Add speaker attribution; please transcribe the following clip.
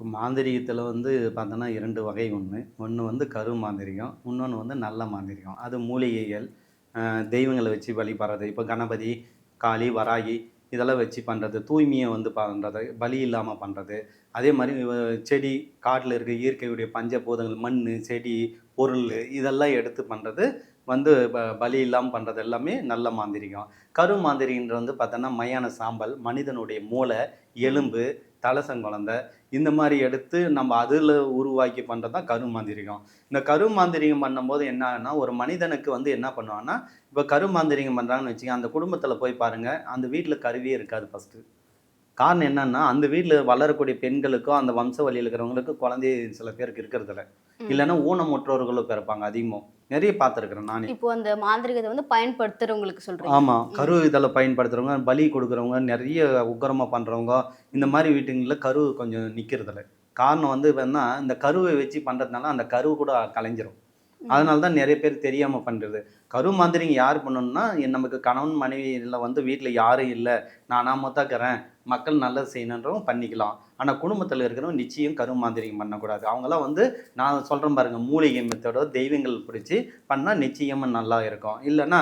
Speaker 1: இப்போ மாந்திரிகத்தில் வந்து பார்த்தோன்னா இரண்டு வகை ஒன்று ஒன்று வந்து கரு மாந்திரிகம் இன்னொன்று வந்து நல்ல மாந்திரிகம். அது மூலிகைகள் தெய்வங்களை வச்சு வழிபடுறது. இப்போ கணபதி காளி வராகி இதெல்லாம் வச்சு பண்ணுறது தூய்மையை வந்து பண்ணுறது பலி இல்லாமல் பண்ணுறது அதே மாதிரி செடி காட்டில் இருக்க இயற்கையுடைய பஞ்சபூதங்கள் மண் செடி பொருள் இதெல்லாம் எடுத்து பண்ணுறது வந்து ப- பலி இல்லாமல் பண்ணுறது எல்லாமே நல்ல மாந்திரிகம். கரு மாந்திரிகன்ற வந்து பார்த்தோன்னா மயான சாம்பல் மனிதனுடைய மூளை எலும்பு தலசங்குழந்தை இந்த மாதிரி எடுத்து நம்ம அதில் உருவாக்கி பண்ணுறது தான் கரு மாந்திரிகம். இந்த கரு மாந்திரிகம் பண்ணும்போது என்ன ஆகுனா ஒரு மனிதனுக்கு வந்து என்ன பண்ணுவான்னா இப்போ கரு மாந்திரிகம் பண்ணுறாங்கன்னு வச்சுக்கோங்க அந்த குடும்பத்தில் போய் பாருங்கள் அந்த வீட்டில் கருவியே இருக்காது ஃபஸ்ட்டு காரணம் என்னன்னா அந்த வீட்டில் வளரக்கூடிய பெண்களுக்கோ அந்த வம்ச வழியில் இருக்கிறவங்களுக்கு குழந்தை சில பேருக்கு இருக்கிறதில்ல. இல்லைன்னா ஊனமுற்றோர்களும் பிறப்பாங்க அதிகமாக நிறைய பார்த்துருக்குறேன் நானே.
Speaker 2: இப்போ அந்த மாந்திரிகத்தை வந்து பயன்படுத்துறவங்களுக்கு சொல்றீங்க.
Speaker 1: ஆமாம் கரு இதில் பயன்படுத்துகிறவங்க பலி கொடுக்குறவங்க நிறைய உக்கிரமாக பண்ணுறவங்க இந்த மாதிரி வீட்டுங்களில் கரு கொஞ்சம் நிற்கிறதில்ல காரணம் வந்து என்னன்னா இந்த கருவை வச்சு பண்ணுறதுனால அந்த கரு கூட கலைஞ்சிரும். அதனால தான் நிறைய பேர் தெரியாமல் பண்ணுறது கரு மாந்திரிங்க யார் பண்ணணும்னா நமக்கு கணவன் மனைவியில் வந்து வீட்டில் யாரும் இல்லை. நான் நான் மொத்தக்கிறேன் மக்கள் நல்லது செய்யணுன்றவங்க பண்ணிக்கலாம். ஆனால் குடும்பத்தில் இருக்கிறவங்க நிச்சயம் கரு மாந்திரிகம் பண்ணக்கூடாது. அவங்களாம் வந்து நான் சொல்கிறேன் பாருங்கள் மூலிகை மெத்தடோ தெய்வங்கள் பிடிச்சி பண்ணால் நிச்சயமாக நல்லா இருக்கும். இல்லைன்னா